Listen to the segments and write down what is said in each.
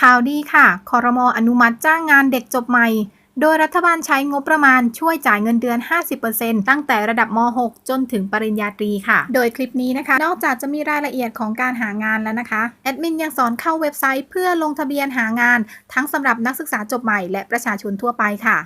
ข่าวดีค่ะ คอรมออนุมัติจ้างงานเด็กจบใหม่ โดยรัฐบาลใช้งบประมาณช่วยจ่ายเงินเดือน 50%ตั้งแต่ระดับม .6 จนถึงปริญญาตรีค่ะ โดยคลิปนี้นะคะ นอกจากจะมีรายละเอียดของการหางานแล้วนะคะ แอดมินยังสอนเข้าเว็บไซต์เพื่อลงทะเบียนหางาน ทั้งสำหรับนักศึกษาจบใหม่และประชาชนทั่วไปค่ะ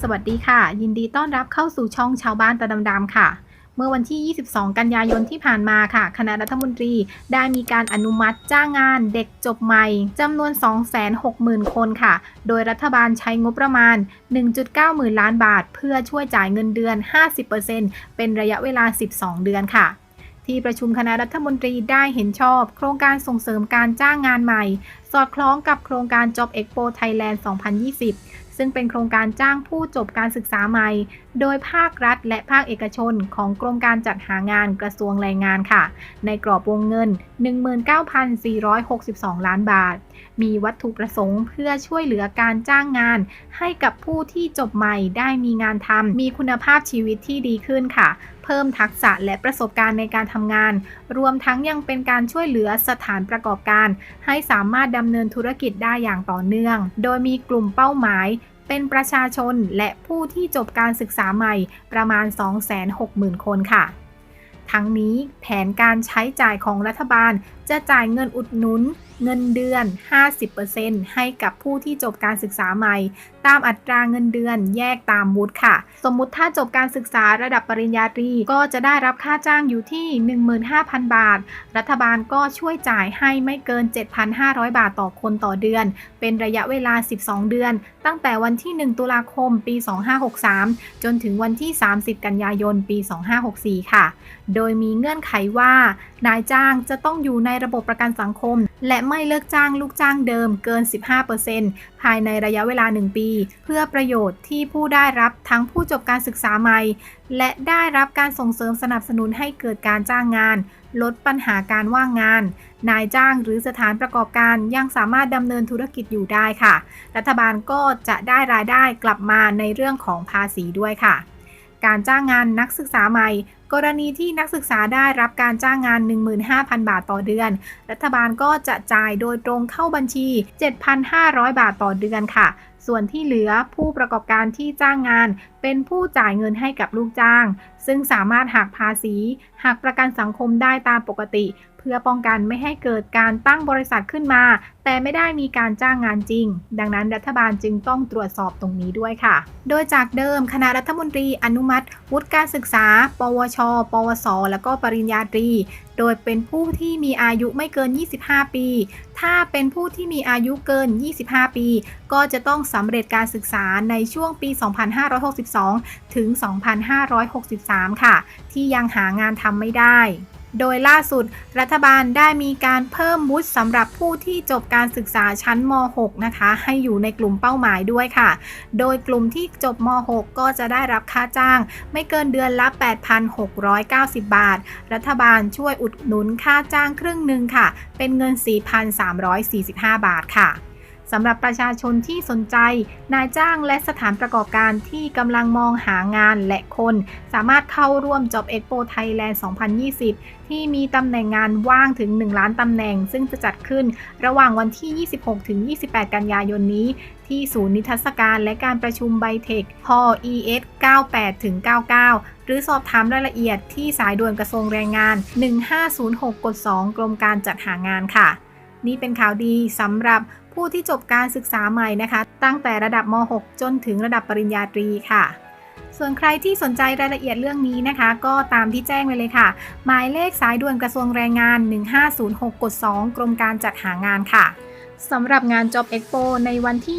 สวัสดีค่ะ ยินดีต้อนรับเข้าสู่ช่องชาวบ้านตาดำๆค่ะ เมื่อวันที่ 22 กันยายนที่ผ่านมาค่ะ คณะรัฐมนตรีได้มีการอนุมัติจ้างงานเด็กจบใหม่จำนวน 260,000 คนค่ะ โดยรัฐบาลใช้งบประมาณ 1.9 หมื่นล้านบาท เพื่อช่วยจ่ายเงินเดือน 50%เป็นระยะเวลา 12 เดือนค่ะที่ประชุมคณะรัฐมนตรีได้เห็นชอบ โครงการส่งเสริมการจ้างงานใหม่ สอดคล้องกับโครงการ Job Expo Thailand 2020 ซึ่งเป็นโครงการจ้างผู้จบการศึกษาใหม่ โดยภาครัฐและภาคเอกชนของกรมการจัดหางานกระทรวงแรงงานค่ะ ในกรอบวงเงิน 19,462 ล้านบาท มีวัตถุประสงค์เพื่อช่วยเหลือการจ้างงาน ให้กับผู้ที่จบใหม่ได้มีงานทำมีคุณภาพชีวิตที่ดีขึ้นค่ะ เพิ่มทักษะและประสบการณ์ในการทำงาน รวมทั้งยังเป็นการช่วยเหลือสถานประกอบการ ให้สามารถดำเนินธุรกิจได้อย่างต่อเนื่อง โดยมีกลุ่มเป้าหมายเป็นประชาชนและผู้ที่จบการศึกษาใหม่ประมาณ 260,000 คนค่ะ ทั้งนี้แผนการใช้จ่ายของรัฐบาลจะจ่ายเงินอุดหนุน เงินเดือน 50%ให้กับผู้ที่จบการศึกษาใหม่ ตามอัตราเงินเดือนแยกตามวุฒิค่ะ สมมุติถ้าจบการศึกษาระดับปริญญาตรี ก็จะได้รับค่าจ้างอยู่ที่ 15,000 บาท รัฐบาลก็ช่วยจ่ายให้ไม่เกิน 7,500 บาทต่อคนต่อเดือน เป็นระยะเวลา 12 เดือน ตั้งแต่วันที่ 1 ตุลาคม ปี 2563 จนถึงวันที่ 30 กันยายน ปี 2564 ค่ะ โดยมีเงื่อนไขว่า นายจ้างจะต้องอยู่ในระบบประกันสังคม และไม่เลิกจ้างลูกจ้างเดิมเกิน 15%ภายในระยะเวลา 1 ปี เพื่อประโยชน์ที่ผู้ได้รับทั้งผู้จบการศึกษาใหม่ และได้รับการส่งเสริมสนับสนุนให้เกิดการจ้างงาน ลดปัญหาการว่างงาน นายจ้างหรือสถานประกอบการยังสามารถดำเนินธุรกิจอยู่ได้ค่ะ รัฐบาลก็จะได้รายได้กลับมาในเรื่องของภาษีด้วยค่ะการจ้างงานนักศึกษาใหม่ กรณีที่นักศึกษาได้รับการจ้างงาน 15,000 บาทต่อเดือน รัฐบาลก็จะจ่ายโดยตรงเข้าบัญชี 7,500 บาทต่อเดือนค่ะ ส่วนที่เหลือผู้ประกอบการที่จ้างงาน เป็นผู้จ่ายเงินให้กับลูกจ้าง ซึ่งสามารถหักภาษีหักประกันสังคมได้ตามปกติ พื่อป้องกันไม่ให้เกิดการตั้งบริษัทขึ้นมา แต่ไม่ได้มีการจ้างงานจริง ดังนั้นรัฐบาลจึงต้องตรวจสอบตรงนี้ด้วยค่ะ โดยจากเดิมคณะรัฐมนตรีอนุมัติ วุฒิการศึกษา ปวช ปวส และก็ปริญญาตรี โดยเป็นผู้ที่มีอายุไม่เกิน 25 ปี ถ้าเป็นผู้ที่มีอายุเกิน 25 ปี ก็จะต้องสำเร็จการศึกษาในช่วงปี 2562 ถึง 2563 ค่ะ ที่ยังหางานทำไม่ได้ โดยล่าสุด รัฐบาลได้มีการเพิ่มวุฒิสำหรับผู้ที่จบการศึกษาชั้นม .6 นะคะ ให้อยู่ในกลุ่มเป้าหมายด้วยค่ะ โดยกลุ่มที่จบม .6 ก็จะได้รับค่าจ้าง ไม่เกินเดือนละ 8,690 บาท รัฐบาลช่วยอุดหนุนค่าจ้างครึ่งหนึ่งค่ะ เป็นเงิน 4,345 บาทค่ะ สำหรับประชาชนที่สนใจ นายจ้างและสถานประกอบการที่กำลังมองหางานและคน สามารถเข้าร่วม Job Expo Thailand 2020 ที่มีตำแหน่งงานว่างถึง 1 ล้านตำแหน่ง ซึ่งจะจัดขึ้นระหว่างวันที่ 26 ถึง 28 กันยายนนี้ ที่ศูนย์นิทรรศการและการประชุมไบเทคฮอ ES 98ถึง99 หรือสอบถามรายละเอียดที่สายด่วนกระทรวงแรงงาน 1506กด2กรมการจัดหางานค่ะ นี่เป็นข่าวดีสำหรับผู้ที่จบการศึกษาใหม่นะคะ ตั้งแต่ระดับม .6 จนถึงระดับปริญญาตรีค่ะส่วนใครที่สนใจรายละเอียดเรื่องนี้นะคะ ก็ตามที่แจ้งไปเลยค่ะ หมายเลขสายด่วนกระทรวงแรงงาน 1506กด2กรมการจัดหางานค่ะ สำหรับงาน Job Expo ในวันที่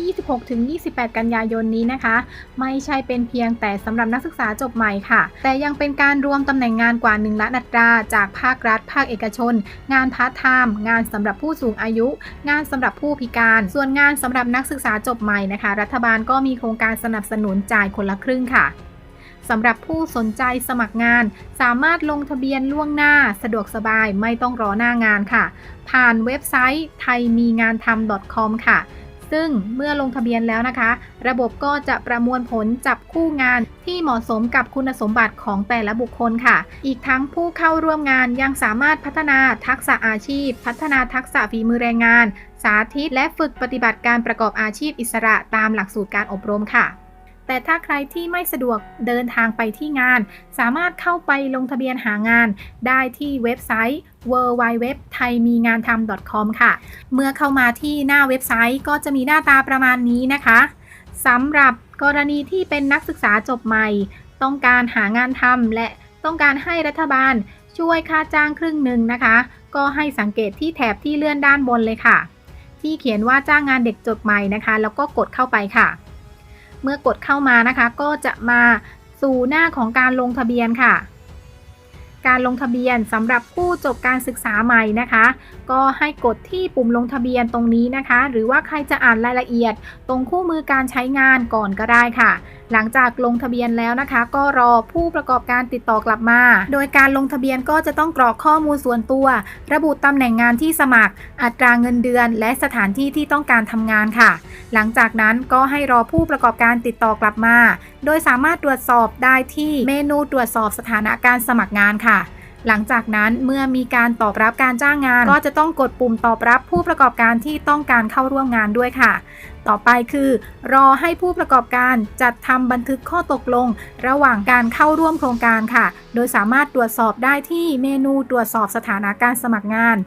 26-28 กันยายนนี้นะคะ ไม่ใช่เป็นเพียงแต่สำหรับนักศึกษาจบใหม่ค่ะ แต่ยังเป็นการรวมตำแหน่งงานกว่า 1ล้านอัตรา จากภาครัฐ ภาคเอกชน งานพาร์ทไทม์งานสำหรับผู้สูงอายุ งานสำหรับผู้พิการ ส่วนงานสำหรับนักศึกษาจบใหม่นะคะ รัฐบาลก็มีโครงการสนับสนุนจ่ายคนละครึ่งค่ะ สำหรับผู้สนใจสมัครงาน สามารถลงทะเบียนล่วงหน้าสะดวกสบายไม่ต้องรอหน้างานค่ะ ผ่านเว็บไซต์ไทยมีงานทำ .com ค่ะ ซึ่งเมื่อลงทะเบียนแล้วนะคะ ระบบก็จะประมวลผลจับคู่งานที่เหมาะสมกับคุณสมบัติของแต่ละบุคคลค่ะ อีกทั้งผู้เข้าร่วมงานยังสามารถพัฒนาทักษะอาชีพ พัฒนาทักษะฝีมือแรงงาน สาธิต และฝึกปฏิบัติการประกอบอาชีพอิสระตามหลักสูตรการอบรมค่ะ แต่ถ้าใครที่ไม่สะดวกเดินทางไปที่งาน สามารถเข้าไปลงทะเบียนหางาน ได้ที่เว็บไซต์ www.thaimingantham.com ค่ะ เมื่อเข้ามาที่หน้าเว็บไซต์ก็จะมีหน้าตาประมาณนี้นะคะสำหรับกรณีที่เป็นนักศึกษาจบใหม่ ต้องการหางานทำและต้องการให้รัฐบาลช่วยค่าจ้างครึ่งหนึ่งนะคะ ก็ให้สังเกตที่แถบที่เลื่อนด้านบนเลยค่ะ ที่เขียนว่าจ้างงานเด็กจบใหม่นะคะ แล้วก็กดเข้าไปค่ะ เมื่อกดเข้ามานะคะ ก็จะมาสู่หน้าของการลงทะเบียนค่ะ การลงทะเบียนสำหรับผู้จบการศึกษาใหม่นะคะ ก็ให้กดที่ปุ่มลงทะเบียนตรงนี้นะคะ หรือว่าใครจะอ่านรายละเอียด ตรงคู่มือการใช้งานก่อนก็ได้ค่ะหลังจากลงทะเบียนแล้วนะคะ ก็รอผู้ประกอบการติดต่อกลับมา โดยการลงทะเบียนก็จะต้องกรอกข้อมูลส่วนตัว ระบุตำแหน่งงานที่สมัคร อัตราเงินเดือน และสถานที่ที่ต้องการทำงานค่ะ หลังจากนั้นก็ให้รอผู้ประกอบการติดต่อกลับมา โดยสามารถตรวจสอบได้ที่เมนูตรวจสอบสถานะการสมัครงานค่ะหลังจากนั้นเมื่อมีการตอบรับการจ้างงาน ก็จะต้องกดปุ่มตอบรับผู้ประกอบการที่ต้องการเข้าร่วมงานด้วยค่ะ ต่อไปคือ รอให้ผู้ประกอบการจัดทำบันทึกข้อตกลง ระหว่างการเข้าร่วมโครงการค่ะ โดยสามารถตรวจสอบได้ที่เมนูตรวจสอบสถานะการสมัครงาน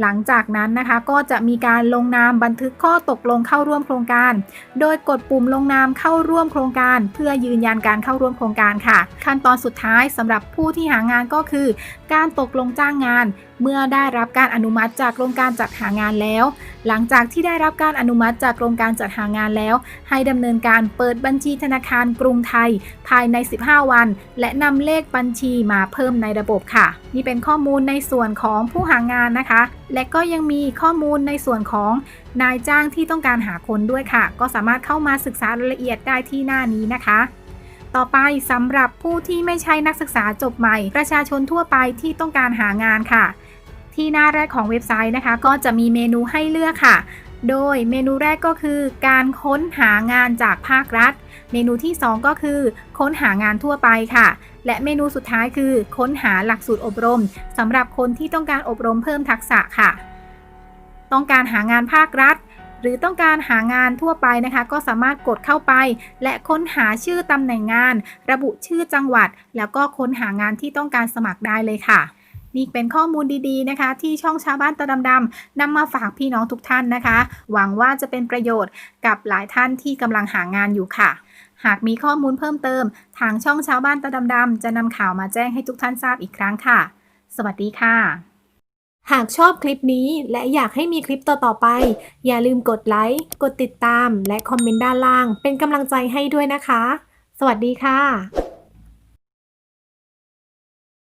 หลังจากนั้นนะคะก็จะมีการลงนามบันทึกข้อตกลงเข้าร่วมโครงการ โดยกดปุ่มลงนามเข้าร่วมโครงการ เพื่อยืนยันการเข้าร่วมโครงการค่ะ ขั้นตอนสุดท้ายสำหรับผู้ที่หางานก็คือ การตกลงจ้างงาน เมื่อได้รับการอนุมัติจากกรมการจัดหางานแล้วหลังจากที่ได้รับการอนุมัติจากกรมการจัดหางานแล้ว ให้ดำเนินการเปิดบัญชีธนาคารกรุงไทย ภายใน 15 วัน และนำเลขบัญชีมาเพิ่มในระบบค่ะ นี่เป็นข้อมูลในส่วนของผู้หางานนะคะ และก็ยังมีข้อมูลในส่วนของนายจ้างที่ต้องการหาคนด้วยค่ะ ก็สามารถเข้ามาศึกษารายละเอียดได้ที่หน้านี้นะคะต่อไปสำหรับผู้ที่ไม่ใช่นักศึกษาจบใหม่ ประชาชนทั่วไปที่ต้องการหางานค่ะ ที่หน้าแรกของเว็บไซต์นะคะ ก็จะมีเมนูให้เลือกค่ะ โดยเมนูแรกก็คือการค้นหางานจากภาครัฐ เมนูที่ 2 ก็คือ ค้นหางานทั่วไปค่ะ และเมนูสุดท้ายคือ ค้นหาหลักสูตรอบรมสำหรับคนที่ต้องการอบรมเพิ่มทักษะค่ะ ต้องการหางานภาครัฐหรือต้องการหางานทั่วไปนะคะ ก็สามารถกดเข้าไป และค้นหาชื่อตำแหน่งงาน ระบุชื่อจังหวัด แล้วก็ค้นหางานที่ต้องการสมัครได้เลยค่ะ นี่เป็นข้อมูลดีๆนะคะ ที่ช่องชาวบ้านตาดำๆนำมาฝากพี่น้องทุกท่านนะคะ หวังว่าจะเป็นประโยชน์กับหลายท่านที่กำลังหางานอยู่ค่ะ หากมีข้อมูลเพิ่มเติม ทางช่องชาวบ้านตาดำๆจะนำข่าวมาแจ้งให้ทุกท่านทราบอีกครั้งค่ะ สวัสดีค่ะ หากชอบคลิปนี้และอยากให้มีคลิปต่อๆไป อย่าลืมกดไลค์กดติดตาม และคอมเมนต์ด้านล่าง เป็นกำลังใจให้ด้วยนะคะ สวัสดีค่ะ